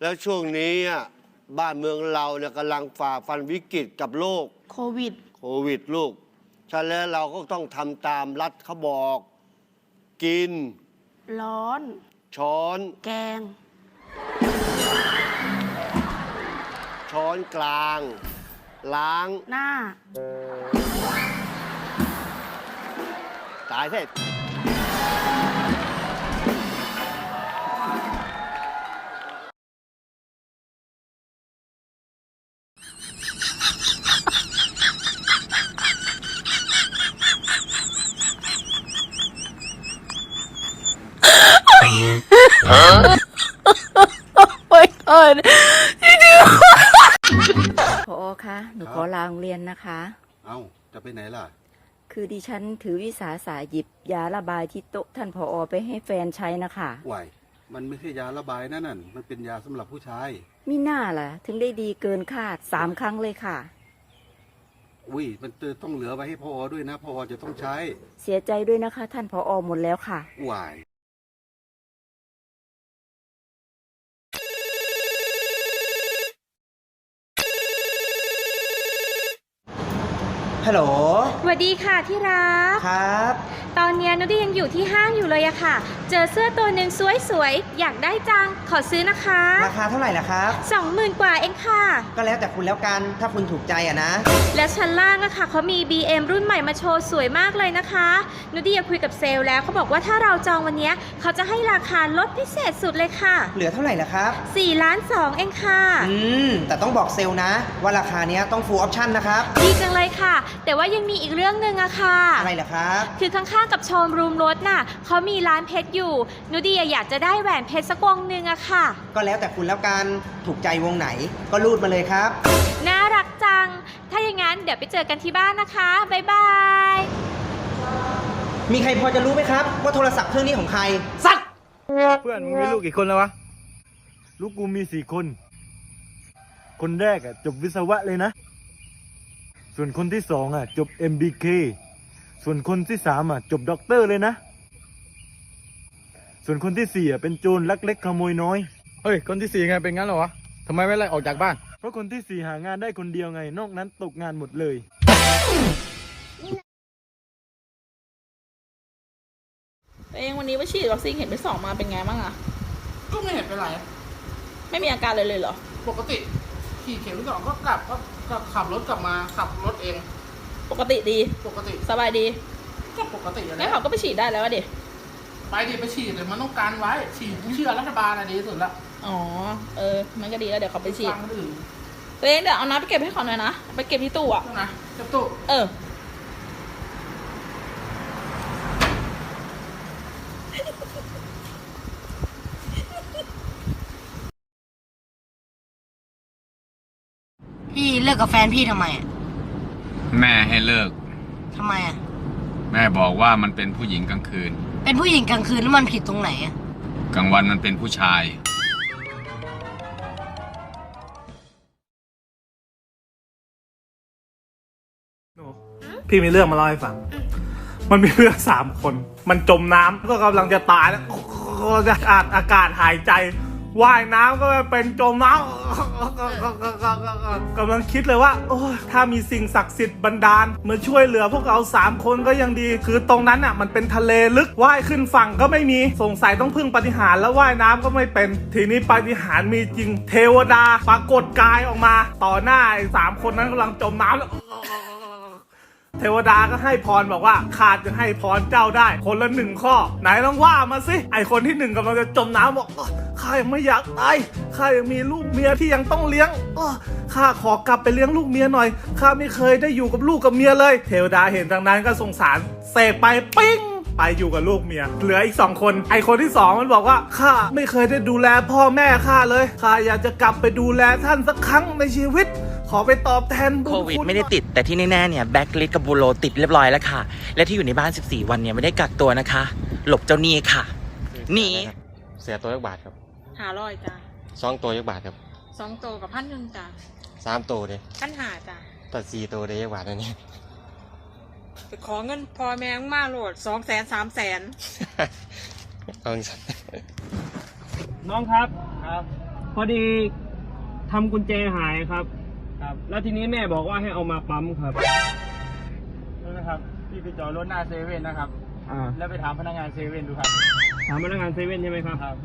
แล้วช่วงนี้อะบ้านเมืองเราเนี่ยกำลังฝ่าฟันวิกฤตกับโรคโควิด โควิดลูก ฉะนั้นเราก็ต้องทำตามรัฐเขาบอก กิน ร้อน ช้อน แกง ช้อนกลาง ล้าง หน้า ตายเสร็จ เอิญพอคะหนูขอลาโรงเรียนนะคะ เอ้า จะไปไหนล่ะ คือดิฉันถือวิสาสะหยิบยาระบายที่โต๊ะท่านพออไปให้แฟนใช้นะคะไหวมันไม่ใช่ยาระบายนั่นน่ะมันเป็นยาสำหรับผู้ชายมิน่าล่ะ ถึงได้ดีเกินคาดสามครั้งเลยค่ะ อุ้ย มันต้องเหลือไว้ให้พอด้วยนะพอจะต้องใช้ เสียใจด้วยนะคะ ท่านพออหมดแล้วค่ะไหว ฮัลโหล สวัสดีค่ะที่รัก ครับ ตอนเนี้ยนุชยังอยู่ที่ห้างอยู่เลยอะค่ะ เจอเสื้อตัวหนึ่งสวยๆ อยากได้จัง ขอซื้อนะคะราคาเท่าไหร่ล่ะครับสองหมื่นกว่าเองค่ะ ก็แล้วแต่คุณแล้วกัน ถ้าคุณถูกใจอะนะ และชั้นล่างอะค่ะเขามี BM รุ่นใหม่มาโชว์สวยมากเลยนะคะนุดีคุยกับเซลล์แล้วเขาบอกว่าถ้าเราจองวันเนี้ยเขาจะให้ราคาลดพิเศษสุดเลยค่ะเหลือเท่าไหร่ล่ะครับ4ล้าน2เองค่ะ อืมแต่ต้องบอกเซลล์นะ ว่าราคาเนี้ยต้อง full option นะครับ ดีจังเลยค่ะ แต่ว่ายังมีอีกเรื่องหนึ่งอะค่ะ อะไรล่ะครับ คือข้างๆกับโชว์รูมรถน่ะเขามีร้านเพชรอยู่นุดีอยากจะได้แหวนเพชรสักวงหนึ่งอะค่ะ ก็แล้วแต่คุณแล้วกันถูกใจวงไหนก็รูดมาเลยครับ น่ารักจัง ถ้าอย่างนั้นเดี๋ยวไปเจอกันที่บ้านนะคะบ๊ายบายมีใครพอจะรู้ไหมครับ ว่าโทรศัพท์เครื่องนี้ของใครสัตว์เพื่อนมึงมีลูกกี่คนแล้ววะ ลูกกูมีสี่คน คนแรกอะจบวิศวะเลยนะ ส่วนคนที่สองอะจบ MBK ส่วนคนที่สามอะจบด็อกเตอร์เลยนะ ส่วนคนที่สี่อะเป็นโจรลักเล็กขโมยน้อย เฮ้ย คนที่สี่ไงเป็นงั้นเหรอวะทำไมไม่ไล่ออกจากบ้าน เพราะคนที่สี่หางานได้คนเดียวไง นอกนั้นตกงานหมดเลย ตัวเองวันนี้ไปฉีดวัคซีนเข็มที่สองมาเป็นไงบ้างอะก็ไม่เห็นเป็นไรไม่มีอาการเลยเลยเหรอ ปกติ ขี่เข็มที่สองก็กลับก็ก็ขับรถกลับมาขับรถเอง ปกติดี ปกติสบายดีก็ปกติอะงั้นไรเขาก็ไปฉีดได้แล้วอะดิ ไปดิไปฉีดเลยมันต้องการไว้ ฉีดเชื่อรัฐบาลอะดีที่สุดละอ๋อ เออ มันก็ดีแล้วเดี๋ยวเขาไปฉีด ฟังคนอื่นตัวเองเดี๋ยวเอาน้ำไปเก็บให้เขาหน่อยนะ ไปเก็บที่ตู้อะใช่ไหมเจับตุเออ พี่เลิกกับแฟนพี่ทำไมอะ แม่ให้เลิก ทำไมอะ แม่บอกว่ามันเป็นผู้หญิงกลางคืน เป็นผู้หญิงกลางคืนแล้วมันผิดตรงไหนอะ กลางวันมันเป็นผู้ชายพี่มีเรื่องมาเล่าให้ฟัง มันมีเพื่อนสามคน มันจมน้ำก็กำลังจะตายแล้วก็จะขาดอากาศหายใจ ว่ายน้ำก็ไม่เป็นจมน้ำกำลังคิดเลยว่า โอ้ถ้ามีสิ่งศักดิ์สิทธิ์บันดาลมาช่วยเหลือพวกเราสามคนก็ยังดี คือตรงนั้นอะมันเป็นทะเลลึกว่ายขึ้นฝั่งก็ไม่มีสงสัยต้องพึ่งปาฏิหารย์แล้วว่ายน้ำก็ไม่เป็น ทีนี้ปาฏิหารย์มีจริงเทวดาปรากฏกายออกมา ต่อหน้าสามคนนั้นกำลังจมน้ำแล้วเทวดาก็ให้พรบอกว่าข้าจะให้พรเจ้าได้ คนละหนึ่งข้อ ไหนลองว่ามาสิไอคนที่หนึ่งกำลังจะจมน้ำบอก ข้ายังไม่อยากตายข้ายังมีลูกเมียที่ยังต้องเลี้ยงอ้อข้าขอกลับไปเลี้ยงลูกเมียหน่อยข้าไม่เคยได้อยู่กับลูกกับเมียเลย เทวดาเห็นดังนั้นก็สงสารเสกไปปิ้งไปอยู่กับลูกเมีย เหลืออีกสองคน ไอคนที่สองมันบอกว่าข้าไม่เคยได้ดูแลพ่อแม่ข้าเลยข้าอยากจะกลับไปดูแลท่านสักครั้งในชีวิต ขอไปตอบแทนบุญโควิดคุณไม่ได้ติด แต่ที่แน่ๆเนี่ยแบ็กลิสกับบูโรติดเรียบร้อยแล้วค่ะ และที่อยู่ในบ้าน 14 วันเนี่ยไม่ได้กักตัวนะคะ หลบเจ้าหนี้ค่ะหนีเสียตัวยักบาทครับ หาร้อยจ้ะสองตัวยักบาทครับสองโตกับพันหนึ่งจ้ะสามตัวเลยพันหาจ้ะตัดสี่ตัวเลยยักบาทอันนี้ ไปขอเงินพอแมงมาโหลดสองแสนสามแสนเอาน้องครับ ครับ พอดีทำกุญแจหายครับ ครับแล้วทีนี้แม่บอกว่าให้เอามาปั๊มครับนะครับ พี่ไปจอดรถหน้าเซเว่นนะครับ อ่าแล้วไปถามพนักงานเซเว่นดูครับ ถามพนักงานเซเว่นใช่ไหมครับ ครับ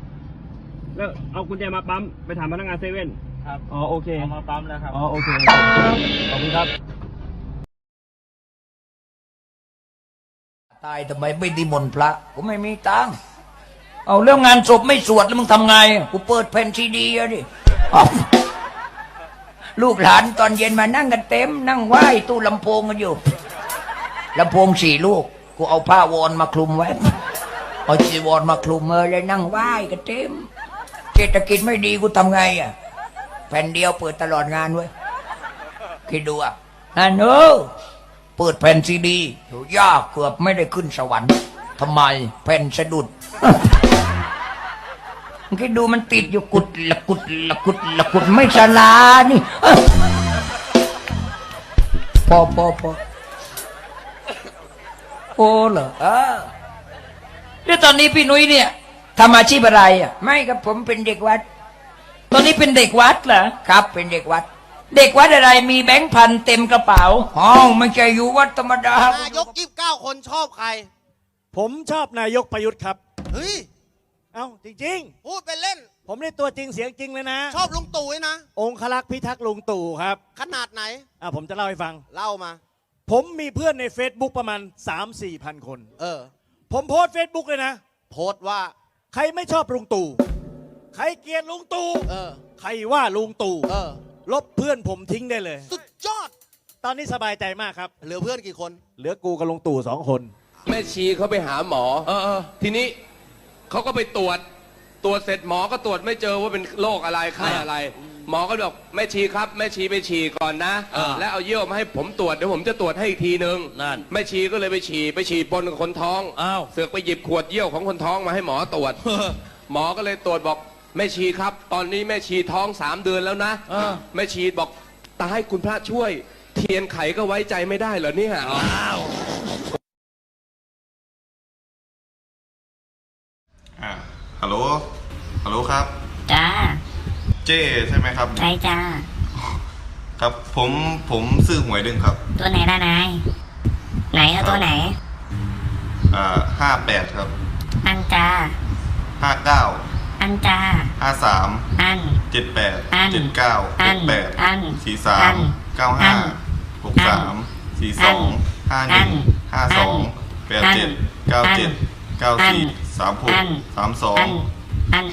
แล้วเอากุญแจมาปั๊มไปถามพนักงานเซเว่นครับอ๋อโอเคเอามาปั๊มแล้วครับอ๋อโอเคขอบคุณครับ ตายทำไมไม่ดีมนต์พระกูไม่มีตังค์เอาเรื่องงานศพไม่สวดแล้วมึงทำไงกูเปิดแผ่นซีดีอะดิเอาลูกหลานตอนเย็นมานั่งกันเต็ม นั่งไหว้ตู้ลำโพงกันอยู่ลำโพงสี่ลูก กูเอาผ้าวอนมาคลุมไว้ เอาจีวรมาคลุมเออเลยนั่งไหว้กันเต็มเศรษฐกิจไม่ดีกูทำไงอะแผ่นเดียวเปิดตลอดงานเว้ยคิดดูอะนั่นเออเปิดแผ่นซีดีอยู่ยากเกือบไม่ได้ขึ้นสวรรค์ทำไมแผ่นสะดุดคิดดูมันติดอยู่กุดละกุดละกุดละกุดไม่สลานี่เอ้อพอพอพอโอ้เหรอเออแล้วตอนนี้พี่นุ้ยเนี่ย ทำอาชีพอะไรอะไม่ครับผมเป็นเด็กวัด ตอนนี้เป็นเด็กวัดเหรอครับเป็นเด็กวัด เด็กวัดอะไรมีแบงค์พันเต็มกระเป๋าอ๋อไม่ใช่อยู่วัดธรรมดานายกยี่สิบเก้าคนชอบใคร ผมชอบนายกประยุทธ์ครับ เฮ้ย เอ้าจริง พูดเป็นเล่น ๆ ผมนี่ตัวจริงเสียงจริงเลยนะ ชอบลุงตู่ไว้นะ องคลักษ์พิทักษ์ลุงตู่ครับ ขนาดไหน อะผมจะเล่าให้ฟัง เล่ามา ผมมีเพื่อนใน Facebook ประมาณ 3 4 พันคน เออ ผมโพสเฟซบุ๊กเลยนะ โพสต์ว่า ใครไม่ชอบลุงตู่ ใครเกลียดลุงตู่ เออ ใครว่าลุงตู่ เออ ลบเพื่อนผมทิ้งได้เลย สุดยอด ตอนนี้สบายใจมากครับ เหลือเพื่อนกี่คน เหลือกูกับลุงตู่สองคน แม่ชีเขาไปหาหมอทีนี้เขาก็ไปตรวจ ตรวจเสร็จหมอก็ตรวจไม่เจอว่าเป็นโรคอะไรไข้อะไร หมอก็บอกแม่ชีครับแม่ชีไปฉี่ก่อนนะแล้วเอาเยี่ยวมาให้ผมตรวจเดี๋ยวผมจะตรวจให้อีกทีนึงแม่ชีก็เลยไปฉี่ไปฉี่ปนกับคนท้องเสือกไปหยิบขวดเยี่ยวของคนท้องมาให้หมอตรวจ หมอก็เลยตรวจบอกแม่ชีครับ ตอนนี้แม่ชีท้องสามเดือนแล้วนะแม่ชีบอกตายคุณพระช่วย เทียนไขก็ไว้ใจไม่ได้เหรอเนี่ยอ่ โหล ฮัลโหลครับ จ้า เจ้ใช่ไหมครับ ใช่จ้า ครับผมผมซื้อหวยดึงครับ ตัวไหนล่ะนาย ไหนเอาตัวไหน อ่าห้าแปดครับ อันจ้าห้าเก้าอันจ้าห้าสามอันเจ็ดแปดอันเจ็ดเก้าอัเจ็นดแปดอันสี่สาอัมนเก้าอัห้านหกสามสี่สองห้าหนึ่งอันห้าสองแปดเจ็ดเก้าเจ็ด เก้าสี่อันสามหกอันสามสองอันอัน